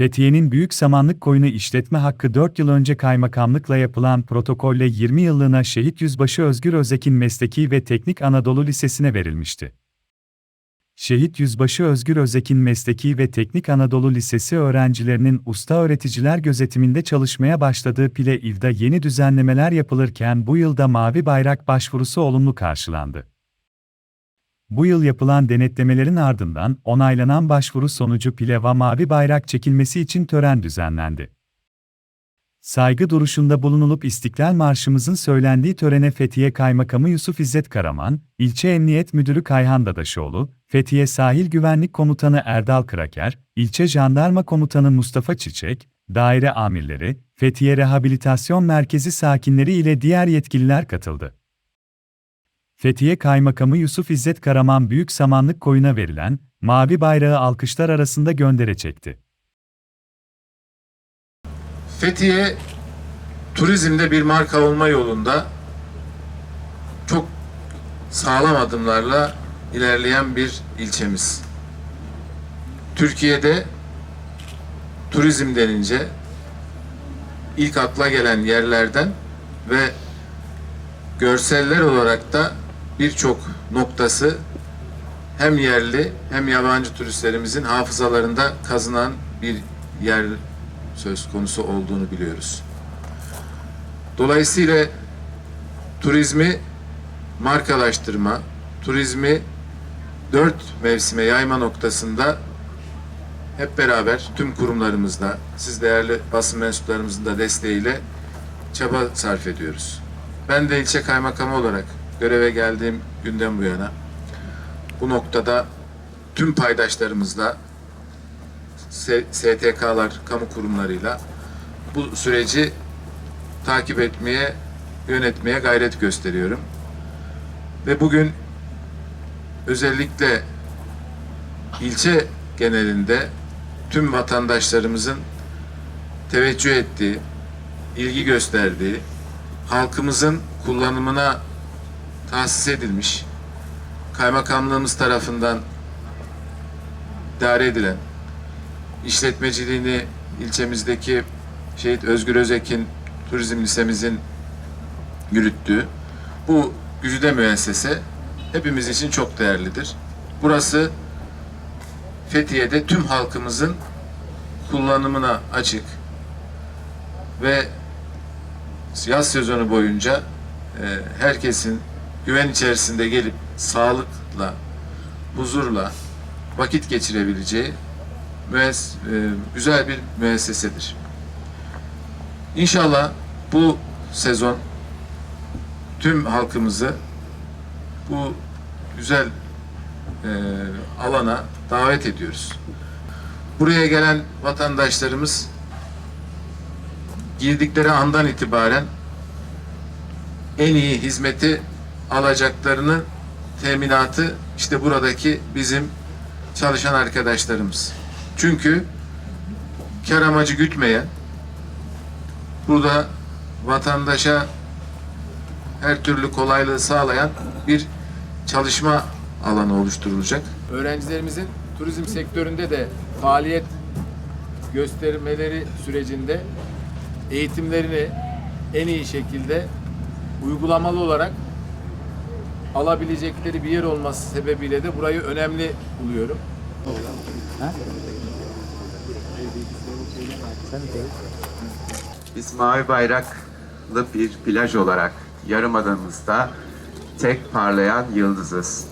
Fethiye'nin Büyük Samanlık Koyunu işletme hakkı 4 yıl önce kaymakamlıkla yapılan protokolle 20 yıllığına Şehit Yüzbaşı Özgür Özek'in Mesleki ve Teknik Anadolu Lisesi'ne verilmişti. Şehit Yüzbaşı Özgür Özek'in Mesleki ve Teknik Anadolu Lisesi öğrencilerinin usta öğreticiler gözetiminde çalışmaya başladığı Pile İl'de yeni düzenlemeler yapılırken bu yılda Mavi Bayrak başvurusu olumlu karşılandı. Bu yıl yapılan denetlemelerin ardından onaylanan başvuru sonucu Pileva Mavi Bayrak çekilmesi için tören düzenlendi. Saygı duruşunda bulunulup İstiklal Marşımızın söylendiği törene Fethiye Kaymakamı Yusuf İzzet Karaman, İlçe Emniyet Müdürü Kayhan Dadaşoğlu, Fethiye Sahil Güvenlik Komutanı Erdal Kraker, İlçe Jandarma Komutanı Mustafa Çiçek, daire amirleri, Fethiye Rehabilitasyon Merkezi sakinleri ile diğer yetkililer katıldı. Fethiye Kaymakamı Yusuf İzzet Karaman Büyük Samanlık Koyu'na verilen mavi bayrağı alkışlar arasında göndere çekti. Fethiye turizmde bir marka olma yolunda çok sağlam adımlarla ilerleyen bir ilçemiz. Türkiye'de turizm denince ilk akla gelen yerlerden ve görseller olarak da birçok noktası hem yerli hem yabancı turistlerimizin hafızalarında kazınan bir yer söz konusu olduğunu biliyoruz. Dolayısıyla turizmi markalaştırma, turizmi dört mevsime yayma noktasında hep beraber tüm kurumlarımızda, siz değerli basın mensuplarımızın da desteğiyle çaba sarf ediyoruz. Ben de ilçe kaymakamı olarak göreve geldiğim günden bu yana bu noktada tüm paydaşlarımızla STK'lar, kamu kurumlarıyla bu süreci takip etmeye, yönetmeye gayret gösteriyorum. Ve bugün özellikle ilçe genelinde tüm vatandaşlarımızın teveccüh ettiği, ilgi gösterdiği, halkımızın kullanımına tahsis edilmiş, kaymakamlığımız tarafından idare edilen, işletmeciliğini ilçemizdeki Şehit Özgür Özek'in turizm lisemizin yürüttüğü bu güzide müessese hepimiz için çok değerlidir. Burası Fethiye'de tüm halkımızın kullanımına açık ve yaz sezonu boyunca e, herkesin güven içerisinde gelip sağlıkla, huzurla vakit geçirebileceği mües- e, güzel bir müessesedir. İnşallah bu sezon tüm halkımızı bu güzel e, alana davet ediyoruz. Buraya gelen vatandaşlarımız girdikleri andan itibaren en iyi hizmeti alacaklarını teminatı işte buradaki bizim çalışan arkadaşlarımız. Çünkü kar amacı gütmeyen, burada vatandaşa her türlü kolaylığı sağlayan bir çalışma alanı oluşturulacak. öğrencilerimizin turizm sektöründe de faaliyet göstermeleri sürecinde eğitimlerini en iyi şekilde uygulamalı olarak alabilecekleri bir yer olması sebebiyle de burayı önemli buluyorum. Biz Mavi Bayraklı bir plaj olarak Yarımada'mızda tek parlayan yıldızız.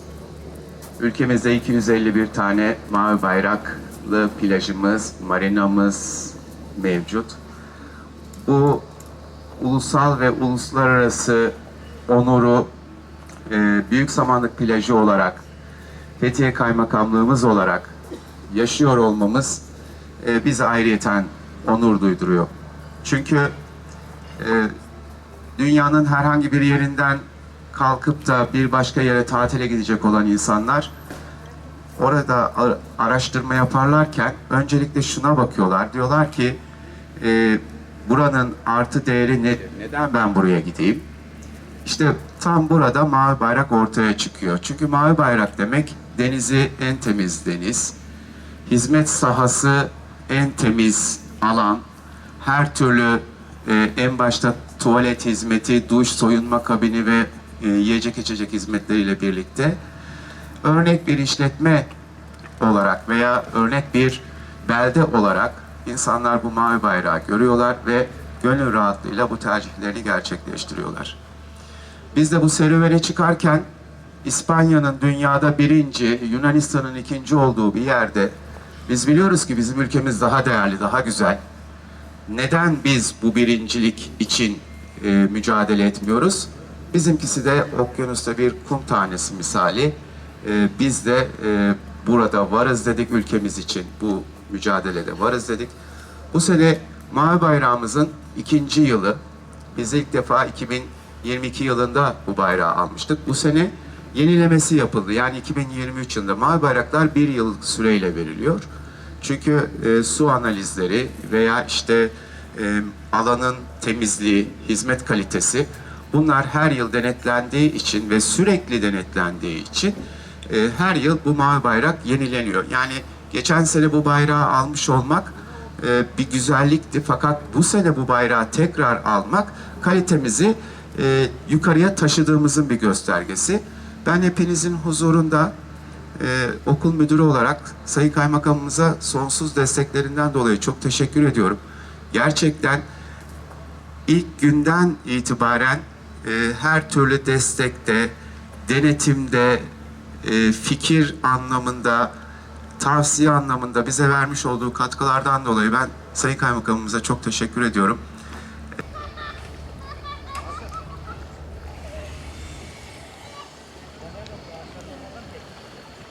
Ülkemizde 251 tane Mavi Bayraklı plajımız, marinamız mevcut. Bu ulusal ve uluslararası onuru e, Büyük Samanlık Plajı olarak Fethiye Kaymakamlığımız olarak yaşıyor olmamız e, bize ayrıyeten onur duyduruyor. Çünkü e, dünyanın herhangi bir yerinden kalkıp da bir başka yere tatile gidecek olan insanlar orada araştırma yaparlarken öncelikle şuna bakıyorlar. Diyorlar ki e, buranın artı değeri ne, neden ben buraya gideyim? İşte tam burada mavi bayrak ortaya çıkıyor. Çünkü mavi bayrak demek denizi en temiz deniz. Hizmet sahası en temiz alan, her türlü e, en başta tuvalet hizmeti, duş, soyunma kabini ve e, yiyecek içecek hizmetleriyle birlikte örnek bir işletme olarak veya örnek bir belde olarak insanlar bu mavi bayrağı görüyorlar ve gönül rahatlığıyla bu tercihlerini gerçekleştiriyorlar. Biz de bu serüvene çıkarken İspanya'nın dünyada birinci, Yunanistan'ın ikinci olduğu bir yerde biz biliyoruz ki bizim ülkemiz daha değerli, daha güzel. Neden biz bu birincilik için e, mücadele etmiyoruz? Bizimkisi de okyanusta bir kum tanesi misali. E, biz de e, burada varız dedik ülkemiz için. Bu mücadelede varız dedik. Bu sene Mavi Bayrağımızın ikinci yılı. Biz ilk defa 2022 yılında bu bayrağı almıştık. Bu sene yenilemesi yapıldı. Yani 2023 yılında Mavi Bayraklar bir yıllık süreyle veriliyor. Çünkü e, su analizleri veya işte e, alanın temizliği, hizmet kalitesi bunlar her yıl denetlendiği için ve sürekli denetlendiği için e, her yıl bu mavi bayrak yenileniyor. Yani geçen sene bu bayrağı almış olmak e, bir güzellikti fakat bu sene bu bayrağı tekrar almak kalitemizi e, yukarıya taşıdığımızın bir göstergesi. Ben hepinizin huzurunda e, okul müdürü olarak Sayın Kaymakamımıza sonsuz desteklerinden dolayı çok teşekkür ediyorum. Gerçekten ilk günden itibaren e, her türlü destekte, denetimde, e, fikir anlamında, tavsiye anlamında bize vermiş olduğu katkılardan dolayı ben Sayın Kaymakamımıza çok teşekkür ediyorum.